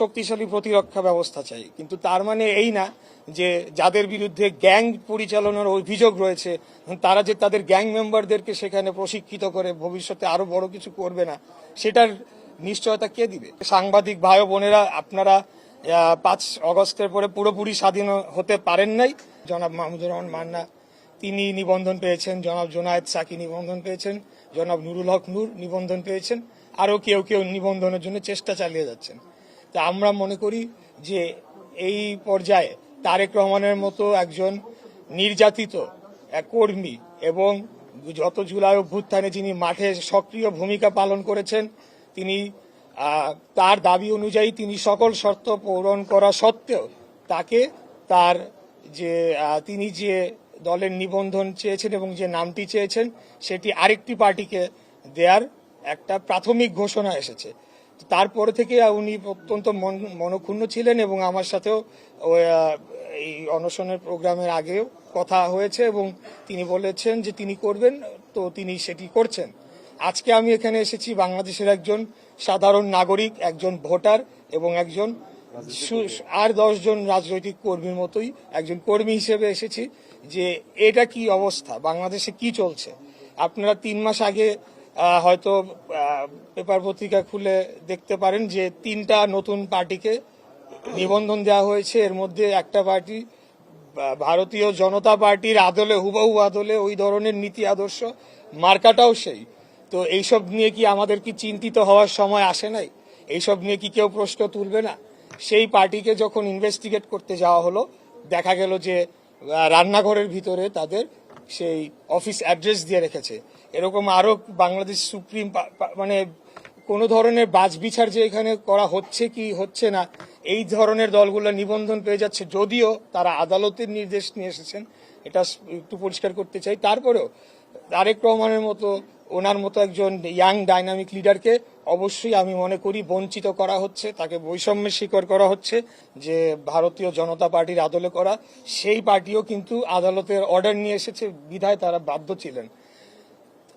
শক্তিশালী প্রতিরক্ষা ব্যবস্থা চাই। কিন্তু তার মানে এই না যে যাদের বিরুদ্ধে গ্যাং পরিচালনার অভিযোগ রয়েছে, তারা যে তাদের গ্যাং মেম্বারদেরকে সেখানে প্রশিক্ষিত করে ভবিষ্যতে আরও বড় কিছু করবে না, সেটার নিশ্চয়তা কে দিবে? সাংবাদিক ভাই বোনেরা, আপনারা পাঁচ অগস্টের পরে পুরোপুরি স্বাধীন হতে পারেন নাই। জনাব মাহমুদুর রহমান মান্না, তিনি নিবন্ধন পেয়েছেন। জনাব জোনায়েদ সাকি নিবন্ধন পেয়েছেন। জনাব নুরুল হক নূর নিবন্ধন পেয়েছেন। আরও কেউ কেউ নিবন্ধনের জন্য চেষ্টা চালিয়ে যাচ্ছেন। তা আমরা মনে করি যে এই পর্যায়ে তারেক রহমানের মতো একজন নির্যাতিত কর্মী এবং যত জুলাই অভ্যুত্থানে যিনি মাঠে সক্রিয় ভূমিকা পালন করেছেন, তিনি তার দাবি অনুযায়ী তিনি সকল শর্ত পূরণ করা সত্ত্বেও তাকে তার যে তিনি যে দলের নিবন্ধন চেয়েছেন এবং যে নামটি চেয়েছেন, সেটি আরেকটি পার্টিকে দেয়ার একটা প্রাথমিক ঘোষণা এসেছে। তারপরে থেকে উনি অত্যন্ত মন- মনক্ষুণ্ণ ছিলেন এবং আমার সাথেও এই অনশনের প্রোগ্রামের আগেও কথা হয়েছে এবং তিনি বলেছেন যে তিনি করবেন, তো তিনি সেটি করছেন। আজকে আমি এখানে এসেছি বাংলাদেশের একজন সাধারণ নাগরিক, একজন ভোটার এবং একজন আর দশজন রাজনৈতিক কর্মীর মতোই একজন কর্মী হিসেবে এসেছি যে এটা কি অবস্থা, বাংলাদেশে কি চলছে? আপনারা তিন মাস আগে হয়তো পেপার পত্রিকা খুলে দেখতে পারেন যে তিনটা নতুন পার্টিকে নিবন্ধন দেওয়া হয়েছে। এর মধ্যে একটা পার্টি ভারতীয় জনতা পার্টির আদলে, হুবহু আদলে ওই ধরনের নীতি আদর্শ, মার্কাটাও সেই। তো এইসব নিয়ে কি আমাদের কি চিন্তিত হওয়ার সময় আসে নাই? এইসব নিয়ে কি কেউ প্রশ্ন তুলবে না? সেই পার্টিকে যখন ইনভেস্টিগেট করতে যাওয়া হলো, দেখা গেল যে রান্নাঘরের ভিতরে তাদের সেই অফিস অ্যাড্রেস দিয়ে রেখেছে। এরকম আরও বাংলাদেশ সুপ্রিম মানে কোনো ধরনের বাজবিচার যে এখানে করা হচ্ছে কি হচ্ছে না, এই ধরনের দলগুলো নিবন্ধন পেয়ে যাচ্ছে যদিও তারা আদালতের নির্দেশ নিয়ে এসেছেন, এটা একটু পরিষ্কার করতে চাই। তারপরেও তারেক রহমানের মতো, ওনার মতো একজন ইয়াং ডাইনামিক লিডারকে অবশ্যই আমি মনে করি বঞ্চিত করা হচ্ছে, তাকে বৈষম্যের শিকার করা হচ্ছে, যে ভারতীয় জনতা পার্টির আদলে করা। সেই পার্টিও কিন্তু আদালতের অর্ডার নিয়ে এসেছে, বিধায় তারা বাধ্য ছিলেন।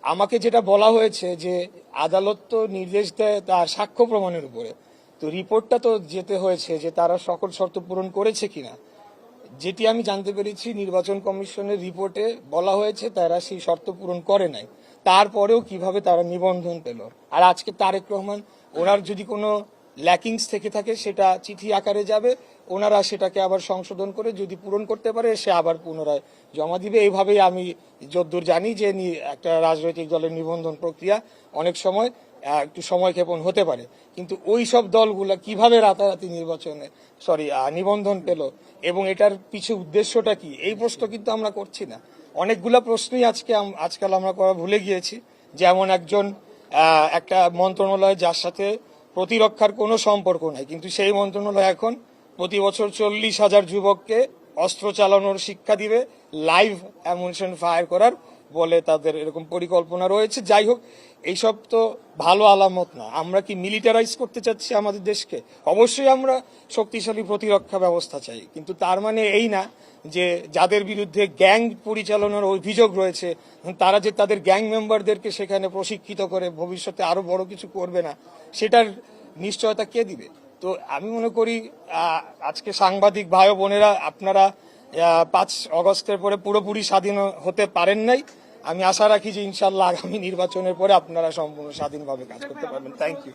আমাকে যেটা বলা হয়েছে যে আদালত তো নির্দেশ দেয় তার সাক্ষ্য প্রমাণের উপরে। তো রিপোর্টটা তো যেতে হয়েছে যে তারা সকল শর্ত পূরণ করেছে কিনা। যেটি আমি জানতে পেরেছি, নির্বাচন কমিশনের রিপোর্টে বলা হয়েছে তারা সেই শর্ত পূরণ করে নাই। তারপরেও কীভাবে তারা নিবন্ধন পেল। আর আজকে তারেক রহমান, ওনার যদি কোনো ল্যাকিংস থেকে থাকে, সেটা চিঠি আকারে যাবে। ওনারা সেটাকে আবার সংশোধন করে যদি পূরণ করতে পারে, সে আবার পুনরায় জমা দিবে। এইভাবেই আমি যদ্দূর জানি যে একটা রাজনৈতিক দলের নিবন্ধন প্রক্রিয়া অনেক সময় একটু সময় ক্ষেপণ হতে পারে। কিন্তু ওই সব দলগুলা কীভাবে রাতারাতি নির্বাচনে সরি নিবন্ধন পেল এবং এটার পিছু উদ্দেশ্যটা কি, এই প্রশ্ন কিন্তু আমরা করছি না। অনেকগুলা প্রশ্নই আজকে আজকাল আমরা করা ভুলে গিয়েছি। যেমন একজন একটা মন্ত্রণালয় যার সাথে প্রতিরক্ষার কোনো সম্পর্ক নাই, কিন্তু সেই মন্ত্রণালয় এখন প্রতি বছর চল্লিশ হাজার যুবককে অস্ত্র চালানোর শিক্ষা দিবে লাইভ অ্যামুনিশন ফায়ার করার বলে তাদের এরকম পরিকল্পনা রয়েছে। যাই হোক, এইসব তো ভালো আলামত না। আমরা কি মিলিটারাইজ করতে চাচ্ছি আমাদের দেশকে? অবশ্যই আমরা শক্তিশালী প্রতিরক্ষা ব্যবস্থা চাই। কিন্তু তার মানে এই না যে যাদের বিরুদ্ধে গ্যাং পরিচালনার অভিযোগ রয়েছে, তারা যে তাদের গ্যাং মেম্বারদেরকে সেখানে প্রশিক্ষিত করে ভবিষ্যতে আরও বড় কিছু করবে না, সেটার নিশ্চয়তা কে দিবে? তো আমি মনে করি আজকে সাংবাদিক ভাই বোনেরা, আপনারা পাঁচ অগস্টের পরে পুরোপুরি স্বাধীন হতে পারেন নাই। আমি আশা রাখি যে ইনশাল্লাহ আগামী নির্বাচনের পরে আপনারা সম্পূর্ণ স্বাধীনভাবে কাজ করতে পারবেন। Thank you